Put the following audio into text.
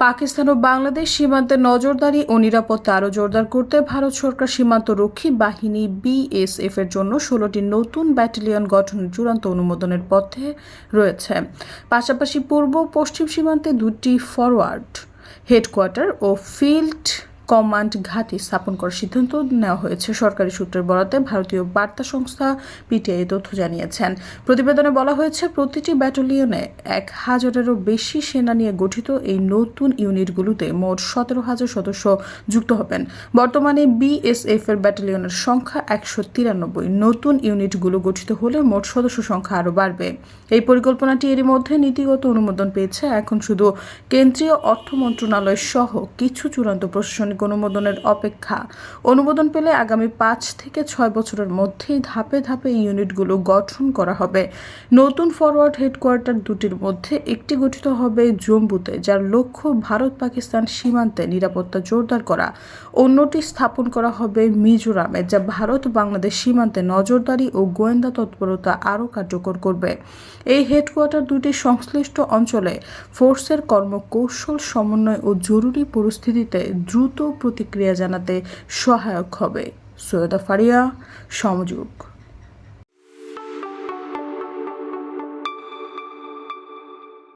পাকিস্তান ও বাংলাদেশ সীমান্তে নজরদারি ও নিরাপত্তা আরও জোরদার করতে ভারত সরকার সীমান্ত রক্ষী বাহিনী বিএসএফ এর জন্য ষোলোটি নতুন ব্যাটালিয়ন গঠনের চূড়ান্ত অনুমোদনের পথে রয়েছে। পাশাপাশি পূর্ব পশ্চিম সীমান্তে দুটি ফরওয়ার্ড হেডকোয়ার্টার ও ফিল্ড কমান্ড ঘাঁটি স্থাপন করার সিদ্ধান্ত নেওয়া হয়েছে। সরকারি সূত্রের বরাতে ভারতীয় বার্তা সংস্থা পিটিআই তথ্য জানিয়েছেন। প্রতিবেদনে বলা হয়েছে, প্রতিটি ব্যাটালিয়নে এক হাজারেরও বেশি সেনা নিয়ে গঠিত এই নতুন ইউনিটগুলোতে মোট সতেরো হাজার সদস্য যুক্ত হবেন। বর্তমানে বিএসএফ এর ব্যাটালিয়নের সংখ্যা একশো তিরানব্বই। নতুন ইউনিটগুলো গঠিত হলে মোট সদস্য সংখ্যা আরও বাড়বে। এই পরিকল্পনাটি এরই মধ্যে নীতিগত অনুমোদন পেয়েছে। এখন শুধু কেন্দ্রীয় অর্থ মন্ত্রণালয় সহ কিছু চূড়ান্ত প্রশাসনিক অনুমোদনের অপেক্ষা। অনুমোদন পেলে আগামী পাঁচ থেকে ছয় বছরের মধ্যেই ধাপে ধাপে ইউনিটগুলো গঠন করা হবে। নতুন ফরওয়ার্ড হেডকোয়ার্টার দুটির মধ্যে একটি গঠিত হবে জম্বুতে, যার লক্ষ্য ভারত পাকিস্তান সীমান্তে নিরাপত্তা জোরদার করা। অন্যটি স্থাপন করা হবে মিজোরামে, যা ভারত বাংলাদেশ সীমান্তে নজরদারি ও গোয়েন্দা তৎপরতা আরও কার্যকর করবে। এই হেডকোয়ার্টার দুটি সংশ্লিষ্ট অঞ্চলে ফোর্সের কর্মকৌশল, সমন্বয় ও জরুরি পরিস্থিতিতে দ্রুত প্রতিক্রিয়া জানাতে সহায়ক হবে। সৈয়দা ফারিয়া সমযোগ।